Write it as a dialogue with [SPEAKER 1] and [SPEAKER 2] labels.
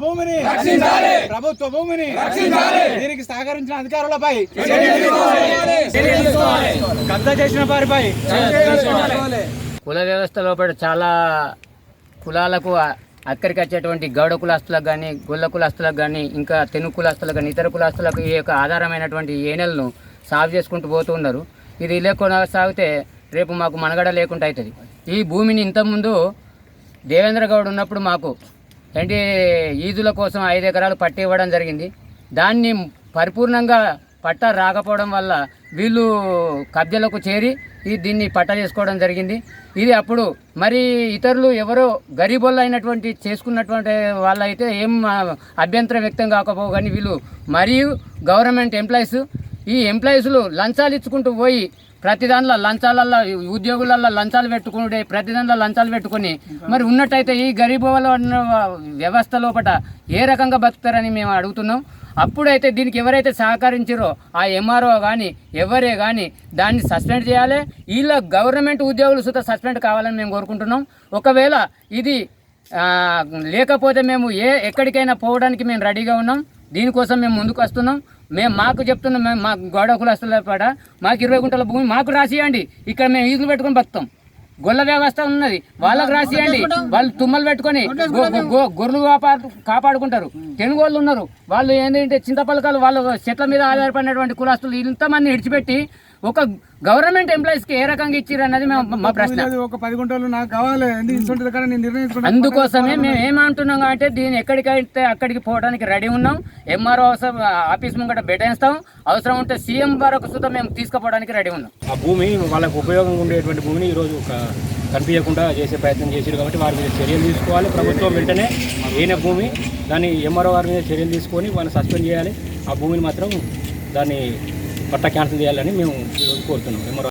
[SPEAKER 1] భూమిని. రక్షించాలి ప్రభుత్వ భూమిని. రక్షించాలి దీనికి సహకరించిన అధికారులపై కబ్జా చేసిన వారిపై
[SPEAKER 2] కుల వ్యవస్థ లోపల చాలా కులాలకు అక్కడికి వచ్చేటువంటి గౌడ కులాస్తులకు కానీ గొల్ల కులస్తులకు కానీ ఇంకా తెనుగు కులాస్తులకు కానీ ఇతర కులాస్తులకు ఈ యొక్క ఆధారమైనటువంటి ఏనెలను సాగు చేసుకుంటూ పోతూ ఉన్నారు. ఇది ఇలా కొనసాగితే రేపు మాకు మనగడ లేకుండా అవుతుంది ఈ భూమిని ఇంతకుముందు దేవేంద్ర గౌడ్ ఉన్నప్పుడు మాకు ఏంటి ఈదుల కోసం ఐదు ఎకరాలు పట్టి ఇవ్వడం జరిగింది. దాన్ని పరిపూర్ణంగా పట్టా రాకపోవడం వల్ల వీళ్ళు కబ్జలకు చేరి ఈ దీన్ని పట్టా చేసుకోవడం జరిగింది. ఇది అప్పుడు మరి ఇతరులు ఎవరో గరీబోళ్ళు అయినటువంటి చేసుకున్నటువంటి వాళ్ళైతే ఏం అభ్యంతరం వ్యక్తం కాకపోవు కానీ వీళ్ళు మరియు గవర్నమెంట్ ఎంప్లాయీస్ ఈ ఎంప్లాయీస్లు లంచాలు ఇచ్చుకుంటూ పోయి ప్రతి దాంట్లో లంచాలల్లో ఉద్యోగులలో లంచాలు పెట్టుకుంటే ప్రతి దాంట్లో లంచాలు పెట్టుకొని మరి ఉన్నట్టయితే ఈ గరీబ వ్యవస్థ లోపల ఏ రకంగా బతుకుతారని మేము అడుగుతున్నాం. అప్పుడైతే దీనికి ఎవరైతే సహకరించారో ఆ ఎంఆర్ఓ కానీ ఎవరే కానీ దాన్ని సస్పెండ్ చేయాలి. వీళ్ళ గవర్నమెంట్ ఉద్యోగులు సుతా సస్పెండ్ కావాలని మేము కోరుకుంటున్నాం. ఒకవేళ ఇది లేకపోతే మేము ఏ ఎక్కడికైనా పోవడానికి మేము రెడీగా ఉన్నాం. దీనికోసం మేము ముందుకు వస్తున్నాం. మేము మాకు చెప్తున్నాం మేము మా గోడ కులస్తుల పాట మాకు ఇరవై గుంటల భూమి మాకు రాసియండి. ఇక్కడ మేము ఈజులు పెట్టుకొని బతుకుతాం. గొల్ల వ్యవస్థ ఉన్నది. వాళ్ళకి రాసియండి. వాళ్ళు తుమ్మలు పెట్టుకొని గొర్రెలు కాపాడు కాపాడుకుంటారు. తెలుగు వాళ్ళు ఉన్నారు. వాళ్ళు ఏంటంటే చింతపలకాలు వాళ్ళ చెట్ల మీద ఆధారపడినటువంటి కులస్తులు ఇంతమంది విడిచిపెట్టి ఒక గవర్నమెంట్ ఎంప్లాయీస్కి ఏ రకంగా ఇచ్చిర్రు అన్నది మేము మా ప్రశ్న.
[SPEAKER 1] అది ఒక పది గుంటలు నాకు కావాలి
[SPEAKER 2] అందుకోసమే మేము ఏమంటున్నాం అంటే దీన్ని ఎక్కడికైతే అక్కడికి పోవడానికి రెడీ ఉన్నాం ఎంఆర్ఓ అవసరం ఆఫీస్ ముంగట బెటేస్తాం అవసరం ఉంటే సీఎం వరకు సుతం మేము తీసుకుపోవడానికి రెడీ ఉన్నాం.
[SPEAKER 3] ఆ భూమి వాళ్ళకు ఉపయోగంగా ఉండేటువంటి భూమిని ఈరోజు ఒక కనిపించకుండా చేసే ప్రయత్నం చేశారు కాబట్టి వారి మీద చర్యలు తీసుకోవాలి. ప్రభుత్వం వెంటనే అయిన భూమి దాన్ని ఎంఆర్ఓ వారి మీద చర్యలు తీసుకొని వాళ్ళని సస్పెండ్ చేయాలి. ఆ భూమిని మాత్రం దాన్ని పట్ట క్యాన్సిల్ చేయాలని మేము ఈరోజు కోరుతున్నాం.